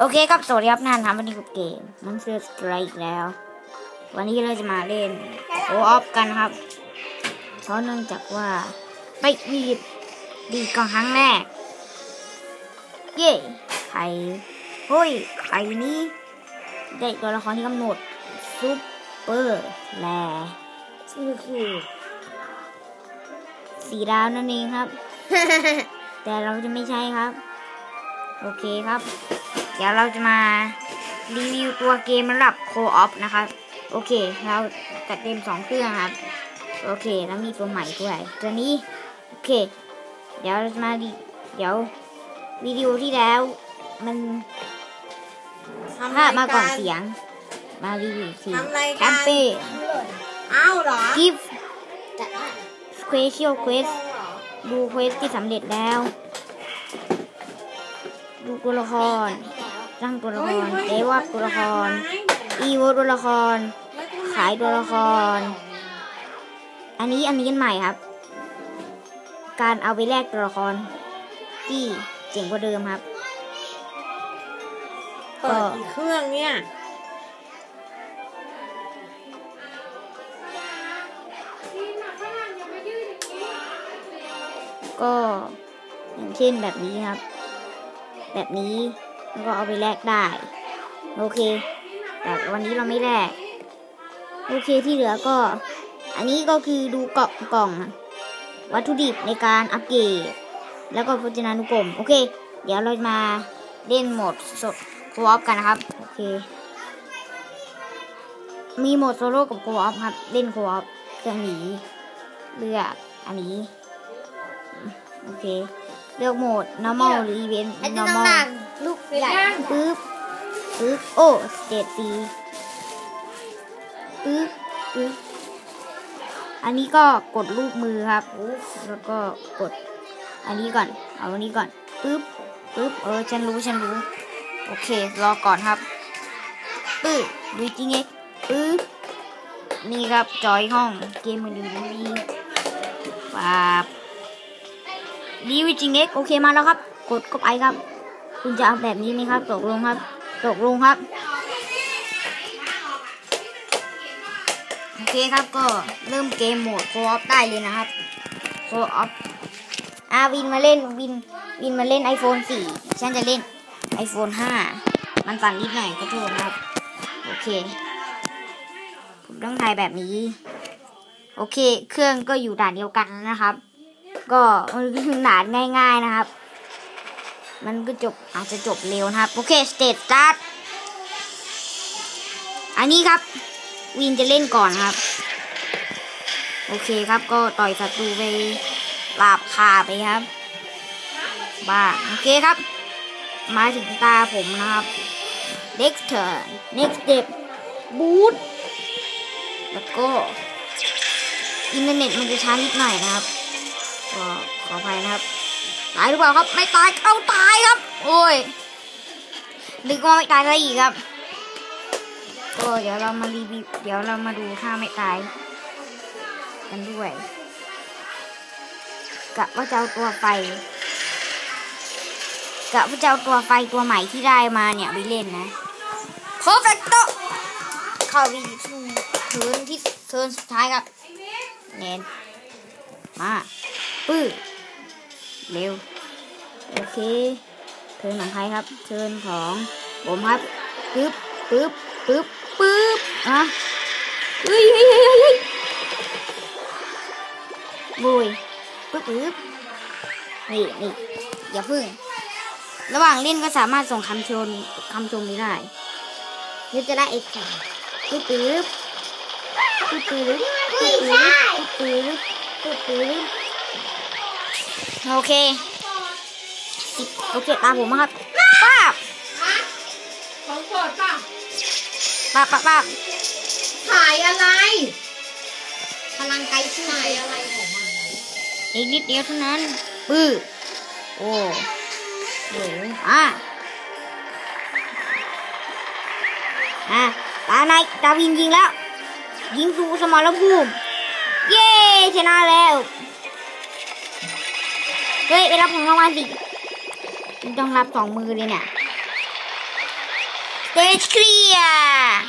โอเคครับ สวัสดีครับนานครับวันนี้กับเกมมันเสือสไตรอีกแล้ว วันนี้เราจะมาเล่นโอออฟกันครับ เพราะเนื่องจากว่าไปวีดดีก่อนครั้งแรก เย้ไข่เฮ้ยไข่นี้ได้ตัวละครที่กำหนดซุปเปอร์แลซึ่งคือสีดาวนั่นเองครับ แต่เราจะไม่ใช่ครับ โอเคครับ เดี๋ยวเราจะมารีวิวตัวเกมระดับโคออฟนะครับ โอเค เราจัดเต็มสองเครื่องครับ โอเค แล้วมีตัวใหม่ด้วยตัวนี้ โอเค เดี๋ยวเราจะมาดีเดี๋ยววิดีโอที่แล้วมันทำภาพมาก่อนรยรเสียง มารีวิวทีทำรายแคการมเป้อ้าวเหรอกิฟต์สเควช l ลเควสดูเควสที่สำเร็จแล้ว ดูตัวละคร ร่างตัวละครเดวับตัวละคร อีโวตัวละคร ขายตัวละคร อันนี้อันนี้อันใหม่ครับ การเอาไปแลกตัวละคร ที่เจ๋งกว่าเดิมครับเปิดกี่เครื่องเนี่ยก็อย่างเช่นแบบนี้ครับ แบบนี้ แล้วก็เอาไปแลกได้ โอเค แต่วันนี้เราไม่แลกโอเคที่เหลือก็ อันนี้ก็คือดูเกาะกล่องวัตถุดิบในการอัปเกรดแล้วก็พจนานุกรมโอเค เดี๋ยวเรามาเล่นโหมดสดโคออฟกันนะครับ โอเค มีโหมดโซโล่กับโคออฟครับ เล่นโคออฟเครื่องนี้เลือกอันนี้ โอเค เลือกโหมด normal หรือ event อันนี้น้อง normal หนัง ลูกใหญ่ปึ๊บปึ๊บโอ้สเตตซีปึ๊บปึ๊บอันนี้ก็กดรูปมือครับแล้วก็กด อันนี้ก่อน เอาอันนี้ก่อนปึ๊บปึ๊บเออฉันรู้ฉันรู้ โอเค รอก่อนครับปึ๊บดูจริงเองปึ๊บนี่ครับจอยห้องเกมมือถือมีปาบดีวิจริงเอ็กโอเคมาแล้วครับ กดก็ไปครับ คุณจะเอาแบบนี้ไหมครับ ตกลงครับ ตกลงครับ โอเคครับก็เริ่มเกมโหมดโคออฟได้เลยนะครับโคออฟอาวินมาเล่นวินวินมาเล่น iPhone 4 ฉันจะเล่น iPhone 5 มันสั่นนิดหน่อยก็โทษครับ โอเค ผมต้องถ่ายแบบนี้ โอเค เครื่องก็อยู่ด่านเดียวกันนะครับ ก็มันคือด่านง่าย ๆนะครับ มันก็จบอาจจะจบเร็วนะครับ โอเคสเตตสตาร์ทอันนี้ครับ วินจะเล่นก่อนครับ โอเคครับก็ต่อยศัตรูไปลาบคาไปครับ บ้า โอเคครับ มาถึงตาผมนะครับ next turn next step boot แล้วก็ อินเทอร์เน็ตมันจะช้านิดหน่อยนะครับ ก็ขออภัยนะครับ ตายหรือเปล่าครับ ไม่ตายเอาตายครับ โอ้ยนึกว่าไม่ตายซะอีกครับก็เดี๋ยวเรามารีวิวเดี๋ยวเรามาดูถ้าไม่ตาย กันด้วยกะว่าจะเอาตัวไฟกะว่าจะเอาตัวไฟตัวใหม่ที่ได้มาเนี่ยไปเล่นนะ perfecto เข้าไปสู่เทิร์นที่เทิร์นสุดท้ายครับเน้นมาปื้อ เร็ว โอเคเทิร์นของใครครับเทิร์นของผมครับปึ๊บปึ๊บปึ๊บปึ๊บอะเฮ้ยเฮ้ยเฮ้ยเฮ้ยบุยปึ๊บปึ๊บนี่นี่อย่าพึ่ง ระหว่างเล่นก็สามารถส่งคำชมคำชมนี้ได้เดี๋ยวจะได้เอ็กซ์ปึ๊บปึ๊บปึ๊บปึ๊บปึ๊บปึ๊บปึ๊บปึ๊บปึ๊บ โอเคสิบโอเคตามผมมาครับป้าบของโปรดป่ะป้าบป้าบป้าบถ่ายอะไร พลังไกลชื่อถ่ายอะไรของมันอีกนิดเดียวเท่านั้นปื้อโอ้โหอะอะตาในายดาวินยิงแล้ว ยิงสู่สมรภูมิ เย้ชนะแล้ว เฮ้ยไปรับของรางวัลสิมันต้องรับสองมือเลยเนี่ยเดชเคลียร์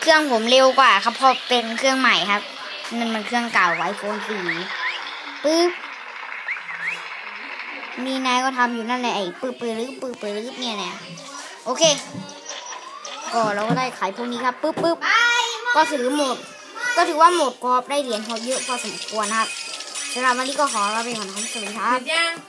เครื่องผมเร็วกว่า ครับเพราะเป็นเครื่องใหม่ครับนั่นมันเครื่องเก่าไอโฟนสี่ปึ๊บนี่นายก็ทำอยู่นั่นแหละไอ้ปื้อปื้อลึกปื้อปื้อลึกเนี่ยเนี่ยโอเค ก็เราก็ได้ขายพวกนี้ครับปึ๊บปึ๊บก็ถือหมด ก็ถือว่าหมดกรอบได้เหรียญพอเยอะพอสมควรนะครับ สำหรับวันนี้ก็ขอล